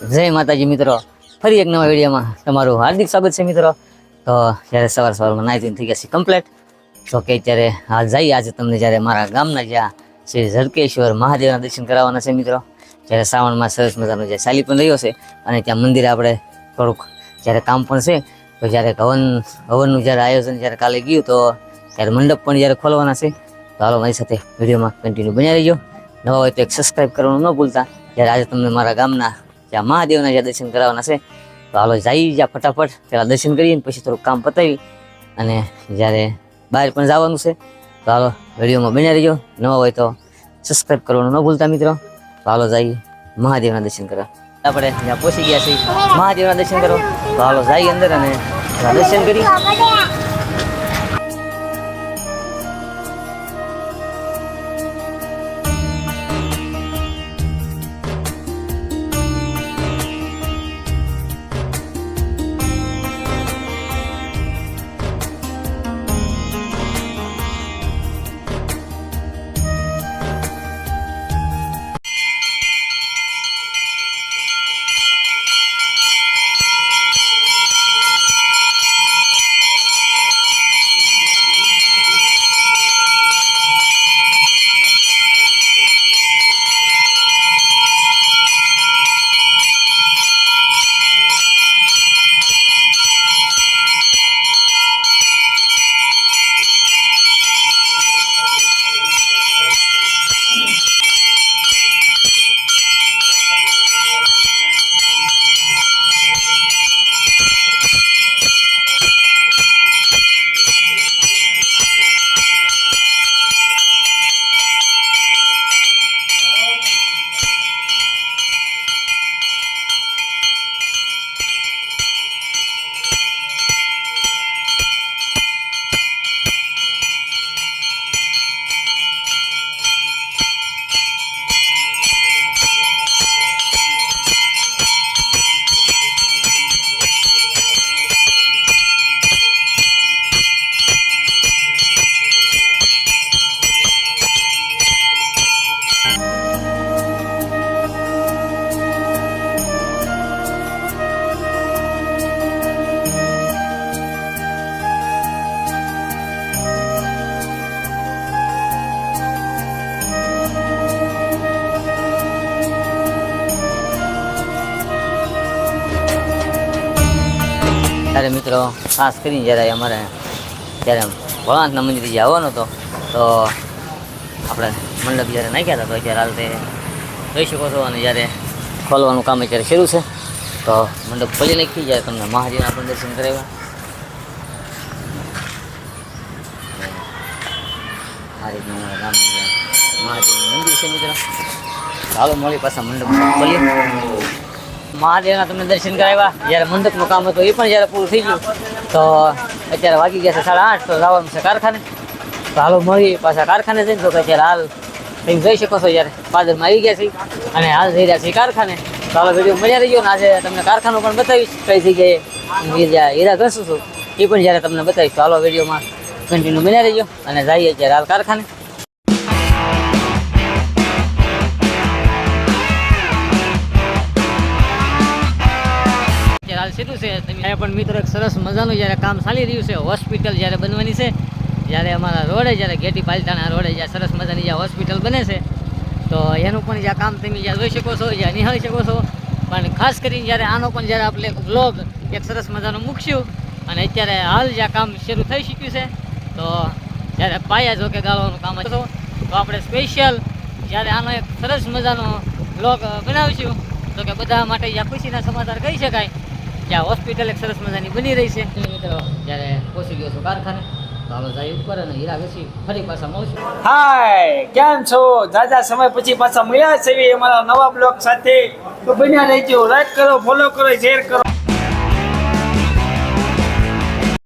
જય માતાજી મિત્રો. ફરી એક નવા વિડીયોમાં તમારું હાર્દિક સ્વાગત છે મિત્રો. તો જ્યારે સવાર સવારમાં નાઇટિંગ થઈ ગયા છે કમ્પ્લેટ તો કે અત્યારે હાલ જઈએ. આજે તમને જ્યારે મારા ગામના જ્યાં શ્રી ઝડકેશ્વર મહાદેવના દર્શન કરાવવાના છે મિત્રો, જ્યારે શ્રાવણમાં સરસ મજાનો જે ચાલી પણ રહ્યો છે અને ત્યાં મંદિરે આપણે થોડુંક જ્યારે કામ પણ છે, તો જ્યારે હવન, હવનનું જ્યારે આયોજન જ્યારે કાલે ગયું, તો ત્યારે મંડપ પણ જ્યારે ખોલવાના છે. તો હાલો મારી સાથે વિડીયોમાં કન્ટિન્યુ બન્યા રહીજો. નવા હોય તો એક સબસ્ક્રાઈબ કરવાનું ન ભૂલતા. જ્યારે આજે તમને મારા ગામના જ્યાં મહાદેવના જ્યાં દર્શન કરાવવાના છે, તો હાલો જઈ જ્યાં ફટાફટ. પહેલાં દર્શન કરીએ પછી થોડુંક કામ પતાવી અને જ્યારે બહાર પણ જવાનું છે, તો હાલો વિડીયોમાં બન્યા રહીજો. નવા હોય તો સબસ્ક્રાઈબ કરવાનું ન ભૂલતા મિત્રો. તો હાલો જઈએ મહાદેવના દર્શન કરવા. આપણે જ્યાં પહોંચી ગયા છીએ. મહાદેવના દર્શન કરો તો હાલો જઈએ અંદર અને દર્શન કરી ત્યારે મિત્રો, ખાસ કરીને જ્યારે અમારે ત્યારે ભગવાનના મંદિરે જે આવવાનો હતો, તો આપણે મંડપ જ્યારે નાખ્યા હતા, તો અત્યારે હાલ તે જોઈ શકો છો અને જ્યારે ખોલવાનું કામ અત્યારે શરૂ છે, તો મંડપ ખોલી નાખી જ્યારે તમને મહાદેવના પણ દર્શન કરાવ્યા. આ રીતનું મહાદેવનું મંદિર છે મિત્રો. ચાલો મળી પાછા મંડપ ખોલીએ. મહાદેવના તમને દર્શન કરાવ્યા. જ્યારે મંડપનું કામ હતું એ પણ જ્યારે પૂરું થઈ ગયું, તો અત્યારે વાગી ગયા છે સાડા આઠ, તો જવાનું છે કારખાને. તો હાલો મળી પાછા કારખાને જઈને, તો કે અત્યારે હાલ તમે જઈ શકો છો જ્યારે પાદરમાં આવી ગયા છે. અને હાલ જઈ રહ્યા છે કારખાને. તો હાલો વીડિયો રહી રહીયો ને આજે તમને કારખાનું પણ બતાવીશ, કઈ જગ્યાએ હીરા ઘસું છું, એ પણ જ્યારે તમને બતાવીશ. તો હાલો વિડીયોમાં કન્ટિન્યુ રહી ગયો અને જઈએ ત્યારે હાલ કારખાને. અત્યારે છે. તમે પણ મિત્રો એક સરસ મજાનું જ્યારે કામ ચાલી રહ્યું છે, હોસ્પિટલ જ્યારે બનવાની છે, જ્યારે અમારા રોડે, જ્યારે ગેટી પાલતાના રોડે જ્યાં સરસ મજાની જ્યાં હોસ્પિટલ બને છે, તો એનું પણ જ્યાં કામ તમે જ્યાં જોઈ શકો છો, જ્યાં નિહાળી શકો છો. પણ ખાસ કરીને જ્યારે આનો પણ જ્યારે આપણે બ્લોગ એક સરસ મજાનું મૂકશું અને અત્યારે હાલ જ્યાં કામ શરૂ થઈ શક્યું છે, તો જ્યારે પાયા જોકે ગાળવાનું કામ હતું, તો આપણે સ્પેશિયલ જ્યારે આનો એક સરસ મજાનો બ્લોગ બનાવીશું, તો કે બધા માટે જ્યાં ખુશીના સમાચાર કહી શકાય. જ્યાં હોસ્પિટલ એક સરસ મજાની બની રહી છે. મિત્રો જ્યારે પહોંચી ગયો છું કારખાને ચાલો જાય ઉપર અને હીરા ઘસી ફરી પાછા મળશું. હાય કેમ છો? જાજા સમય પછી પાછા મળ્યા છે. અમારા નવા બ્લોગ સાથે. તો બન્યા રહેજો. લાઈક કરો ફોલો કરો શેર કરો.